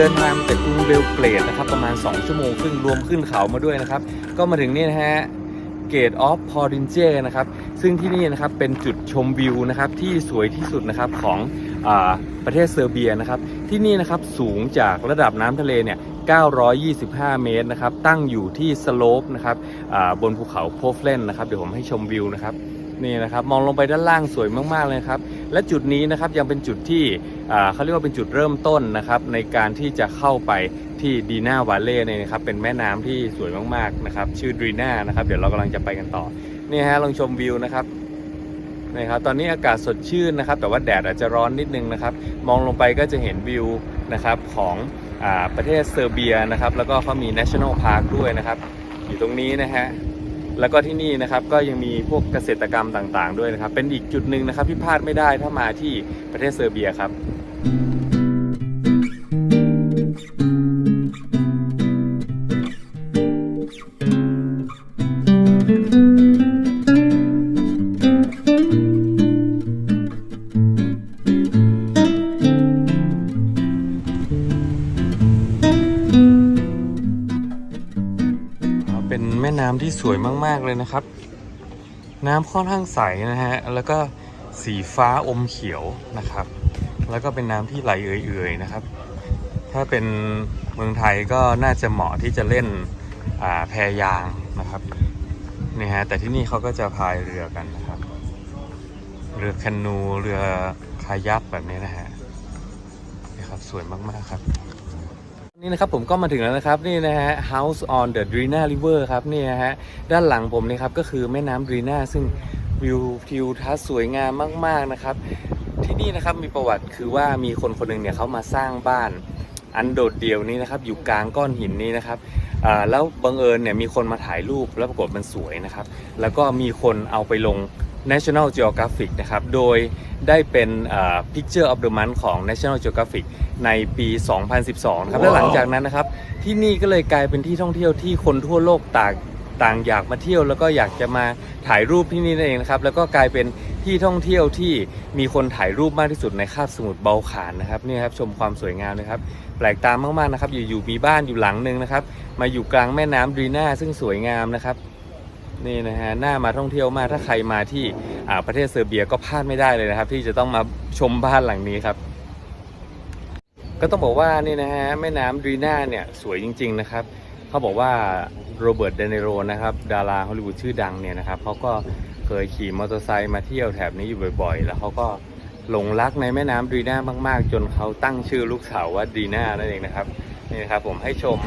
เดินทางจากกรุงเบลเกรดนะครับประมาณ 2 ชั่วโมงครึ่งรวมขึ้นเขามาด้วยนะครับ ก็มาถึงนี่นะฮะเกตออฟพอรินเจนะครับซึ่งที่นี่นะครับเป็นจุดชมวิวนะครับที่สวยที่สุดนะครับของอประเทศเซอร์เบียนะครับที่นี่นะครับสูงจากระดับน้ำทะเลเนี่ย925 เมตรนะครับตั้งอยู่ที่สโลปนะครับบนภูเขาโพฟเลนนะครับเดี๋ยวผมให้ชมวิวนะครับนี่นะครับมองลงไปด้านล่างสวยมากๆเลยครับ และจุดนี้นะครับยังเป็นจุดที่เขาเรียกว่าเป็นจุดเริ่มต้นนะครับในการที่จะเข้าไปที่ดีนาวาเล่เนี่ยนะครับเป็นแม่น้ำที่สวยมากๆนะครับชื่อดีน่านะครับเดี๋ยวเรากำลังจะไปกันต่อนี่ฮะลองชมวิวนะครับนี่ครับตอนนี้อากาศสดชื่นนะครับ แต่ว่าแดดอาจจะร้อนนิดนึงนะครับ มองลงไปก็จะเห็นวิวนะครับของอประเทศเซอร์เบียนะครับ แล้วก็เขามี national park ด้วยนะครับ อยู่ตรงนี้นะฮะ แล้วก็ที่นี่นะครับก็ยังมีพวกเกษตรกรรมต่างๆ ด้วยนะครับ เป็นอีกจุดหนึ่งนะครับที่พลาดไม่ได้ถ้ามาที่ประเทศเซอร์เบียครับ แม่น้ำที่สวยมาก ๆ เลยนะครับ น้ำค่อนข้างใสนะฮะ แล้วก็สีฟ้าอมเขียวนะครับ แล้วก็เป็นน้ำที่ไหลเอื่อยๆนะครับ ถ้าเป็นเมืองไทยก็น่าจะเหมาะที่จะเล่นแพยางนะครับนี่ฮะแต่ที่นี่เขาก็จะพายเรือกันนะครับ เรือแคนูเรือคายักแบบนี้นะฮะนี่ครับสวยมากๆครับ นี่นะครับผมก็มาถึงแล้วนะครับนี่นะฮะ House on the Drina River ครับนี่นะฮะด้านหลังผมนี่ครับก็คือแม่น้ำดรีนาซึ่งวิวทิวทัศน์สวยงามมากๆนะครับ ที่นี่นะครับมีประวัติคือว่ามีคนคนหนึ่งเนี่ยเขามาสร้างบ้านอันโดดเดี่ยวนี้นะครับอยู่กลางก้อนหินนี้นะครับอ่าแล้วบังเอิญเนี่ยมีคนมาถ่ายรูปแล้วปรากฏมันสวยนะครับ แล้วก็มีคนเอาไปลง National Geographic นะครับ โดยได้เป็นอ่า Picture of the Month ของ National Geographic ในปี 2012 นะครับ และหลังจากนั้นนะครับ ที่นี่ก็เลยกลายเป็นที่ท่องเที่ยวที่คนทั่วโลกต่างต่างอยากมาเที่ยว แล้วก็อยากจะมาถ่ายรูปที่นี่นั่นเองนะครับ แล้วก็กลายเป็นที่ท่องเที่ยวที่มีคนถ่ายรูปมากที่สุดในคาบสมุทรเบาขานนะครับนี่ครับชมความสวยงามนะครับ แปลกตามากๆนะครับ อยู่ๆมีบ้านอยู่หลังหนึ่งนะครับ มาอยู่กลางแม่น้ำดรีน่าซึ่งสวยงามนะครับ นี่นะฮะน่ามาท่องเที่ยวมากถ้าใครมาที่ประเทศเซอร์เบียก็พลาดไม่ได้เลยนะครับ ที่จะต้องมาชมบ้านหลังนี้ครับ ก็ต้องบอกว่านี่นะฮะแม่น้ำดรีน่าเนี่ยสวยจริง ๆ นะครับเขาบอกว่าโรเบิร์ตเดเนโรนะครับดาราฮอลลีวูดชื่อดังเนี่ยนะครับเขาก็เคยขี่มอเตอร์ไซค์มาเที่ยวแถบนี้อยู่บ่อย ๆ แล้วเขาก็หลงรักในแม่น้ำดรีน่ามาก ๆ จนเขาตั้งชื่อลูกสาวว่าดรีน่านั่นเองนะครับนี่นะครับผมให้ชม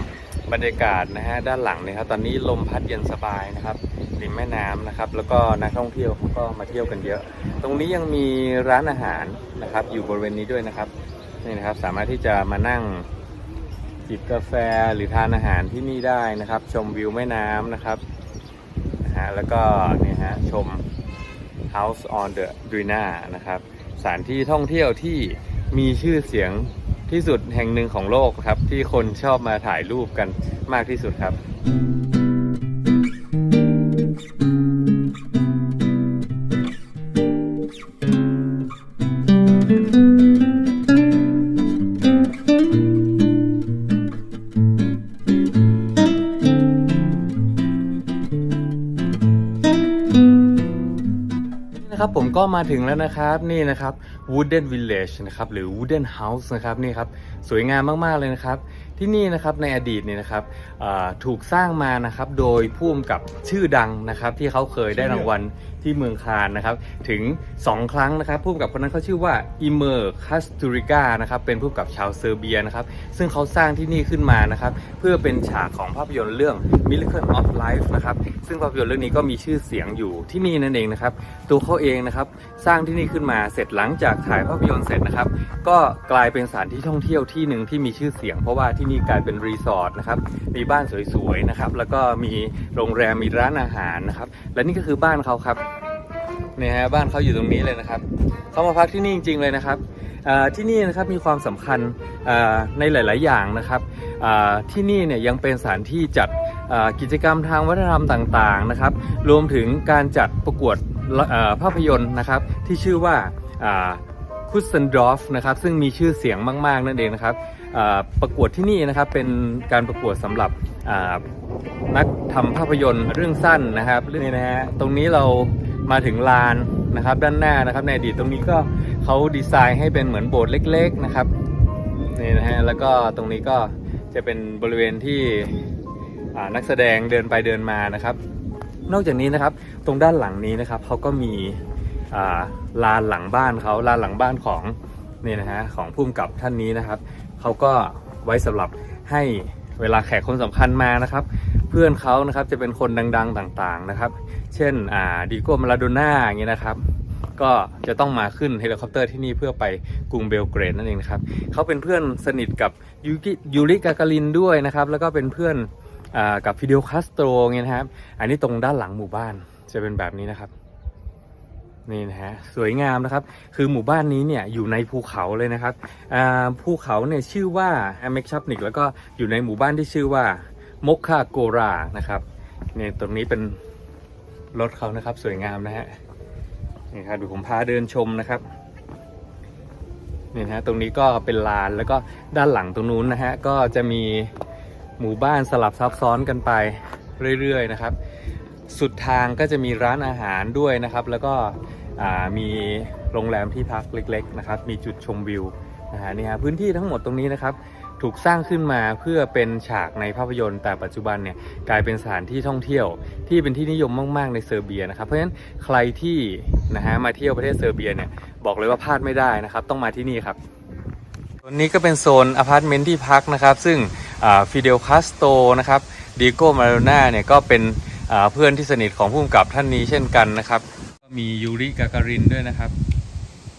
บรรยากาศนะฮะด้านหลังนะครับตอนนี้ลมพัดเย็นสบายนะครับริมแม่น้ำนะครับ แล้วก็นักท่องเที่ยวเขาก็มาเที่ยวกันเยอะ ตรงนี้ยังมีร้านอาหารนะครับ อยู่บริเวณนี้ด้วยนะครับนี่นะครับสามารถที่จะมานั่งจิบกาแฟหรือทานอาหารที่นี่ได้นะครับ ชมวิวแม่น้ำนะครับนะฮะแล้วก็เนี่ยฮะชม House on the Drina นะครับสถานที่ท่องเที่ยวที่มีชื่อเสียง ที่สุดแห่งหนึ่งของโลกครับ ที่คนชอบมาถ่ายรูปกันมากที่สุดครับ นะครับผมก็มาถึงแล้วนะครับนี่นะครับ Wooden Village นะครับหรือ Wooden House นะครับนี่ครับสวยงามมากๆเลยนะครับ ที่นี่นะครับในอดีตเนี่ยนะครับอ่าถูกสร้างมานะครับโดยผู้กำกับชื่อดังนะครับที่เขาเคยได้รางวัลที่เมืองคานนะครับถึง 2 ครั้งนะครับผู้กำกับคนนั้นเขาชื่อว่าอิเมอร์คัสตูริกานะครับเป็นผู้กำกับชาวเซอร์เบียนะครับซึ่งเขาสร้างที่นี่ขึ้นมานะครับเพื่อเป็นฉากของภาพยนตร์เรื่อง Miracle of Life นะครับซึ่งภาพยนตร์เรื่องนี้ก็มีชื่อเสียงอยู่ที่นี่นั่นเองนะครับตัวเขาเองนะครับสร้างที่นี่ขึ้นมาเสร็จหลังจากถ่ายภาพยนตร์เสร็จนะครับก็กลายเป็นสถานที่ท่องเที่ยวที่หนึ่งที่มีชื่อเสียงเพราะว่าที่นี่กลายเป็นรีสอร์ทนะครับ มีบ้านสวยๆนะครับ แล้วก็มีโรงแรมมีร้านอาหารนะครับ และนี่ก็คือบ้านเขาครับเนี่ยฮะบ้านเขาอยู่ตรงนี้เลยนะครับเขามาพักที่นี่จริง ๆ เลยนะครับที่นี่นะครับมีความสำคัญในหลาย ๆ อย่างนะครับที่นี่เนี่ยยังเป็นสถานที่จัดกิจกรรมทางวัฒนธรรมต่าง ๆ นะครับ รวมถึงการจัดประกวดภาพยนตร์นะครับ ที่ชื่อว่าคุสเซนดอฟนะครับซึ่งมีชื่อเสียงมาก ๆ นั่นเองนะครับ ประกวดที่นี่นะครับเป็นการประกวดสำหรับนักทำภาพยนตร์เรื่องสั้นนะครับเรื่องนี้นะฮะตรงนี้เรามาถึงลานนะครับด้านหน้านะครับในอดีตตรงนี้ก็เขาดีไซน์ให้เป็นเหมือนโบสถ์เล็ก ๆนะครับนี่นะฮะแล้วก็ตรงนี้ก็จะเป็นบริเวณที่นักแสดงเดินไปเดินมานะครับ นอกจากนี้นะครับตรงด้านหลังนี้นะครับเขาก็มีลานหลังบ้านเขาลานหลังบ้านของนี่นะฮะของผู้กำกับท่านนี้นะครับ เขาก็ไว้สำหรับให้เวลาแขกคนสำคัญมานะครับ เพื่อนเขานะครับจะเป็นคนดังๆต่างๆนะครับ เช่นอ่าดีโก้มาลาโดน่าอย่างเงี้ยนะครับ ก็จะต้องมาขึ้นเฮลิคอปเตอร์ที่นี่เพื่อไปกรุงเบลเกรดนั่นเองนะครับเขาเป็นเพื่อนสนิทกับยูกิยูริกากาลินด้วยนะครับ แล้วก็เป็นเพื่อนอากับฟิเดลคาสโตรเงี้ยนะครับ อันนี้ตรงด้านหลังหมู่บ้านจะเป็นแบบนี้นะครับ นี่นะฮะสวยงามนะครับ คือหมู่บ้านนี้เนี่ยอยู่ในภูเขาเลยนะครับภูเขาเนี่ยชื่อว่าแอมเมกชับนิกแล้วก็อยู่ในหมู่บ้านที่ชื่อว่ามกคาโกรานะครับเนี่ยตรงนี้เป็นรถเขานะครับ สวยงามนะฮะนี่ครับดูผมพาเดินชมนะครับนี่นะฮะตรงนี้ก็เป็นลานแล้วก็ด้านหลังตรงนู้นนะฮะก็จะมีหมู่บ้านสลับซับซ้อนกันไปเรื่อยๆนะครับ สุดทางก็จะมีร้านอาหารด้วยนะครับ แล้วก็มีโรงแรมที่พักเล็ก ๆ นะครับ มีจุดชมวิวนะฮะนี่ฮะพื้นที่ทั้งหมดตรงนี้นะครับ ถูกสร้างขึ้นมาเพื่อเป็นฉากในภาพยนตร์แต่ปัจจุบันเนี่ยกลายเป็นสถานที่ท่องเที่ยว ที่เป็นที่นิยมมาก ๆ ในเซอร์เบียนะครับ เพราะฉะนั้นใครที่นะฮะมาเที่ยวประเทศเซอร์เบียเนี่ยบอกเลยว่าพลาดไม่ได้นะครับ ต้องมาที่นี่ครับส่วนนี้ก็เป็นโซนอพาร์ตเมนต์ที่พักนะครับ ซึ่งฟิเดลคาสโตนะครับดีโก้มาโ o น่าเนี่ยก็เป็น เพื่อนที่สนิทของผู้กำกับท่านนี้เช่นกันนะครับก็มียูริกาการินด้วยนะครับ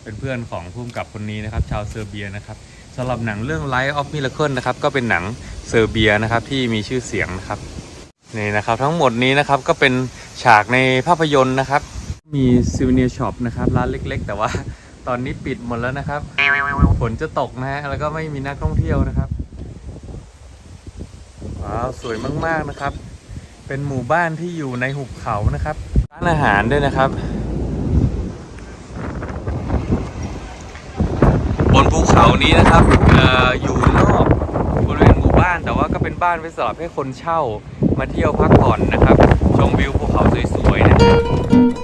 เป็นเพื่อนของผู้กำกับคนนี้นะครับ ชาวเซอร์เบียนะครับสำหรับหนังเรื่อง Light of Miracle นะครับก็เป็นหนังเซอร์เบียนะครับที่มีชื่อเสียงนะครับนี่นะครับทั้งหมดนี้นะครับก็เป็นฉากในภาพยนตร์นะครับ มีซิวเนียช็อปนะครับร้านเล็ก ๆ แต่ว่าตอนนี้ปิดหมดแล้วนะครับฝนจะตกนะฮะแล้วก็ไม่มีนักท่องเที่ยวนะครับว้าวสวยมากๆนะครับ เป็นหมู่บ้านที่อยู่ในหุบเขานะครับ ร้านอาหารด้วยนะครับ บนภูเขานี้นะครับออยู่นอกบริเวณหมู่บ้านแต่ว่าก็เป็นบ้านไว้สำหรับให้คนเช่ามาเที่ยวพักผ่อนนะครับ ชมวิวภูเขาสวยๆนะครับ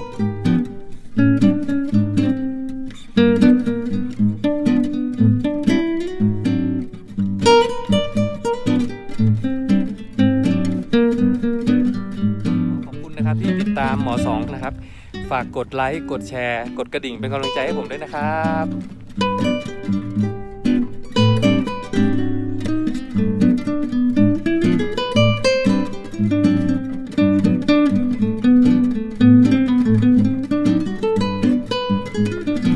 กดไลค์ กดแชร์ กดกระดิ่งเป็นกำลังใจให้ผมด้วยนะครับ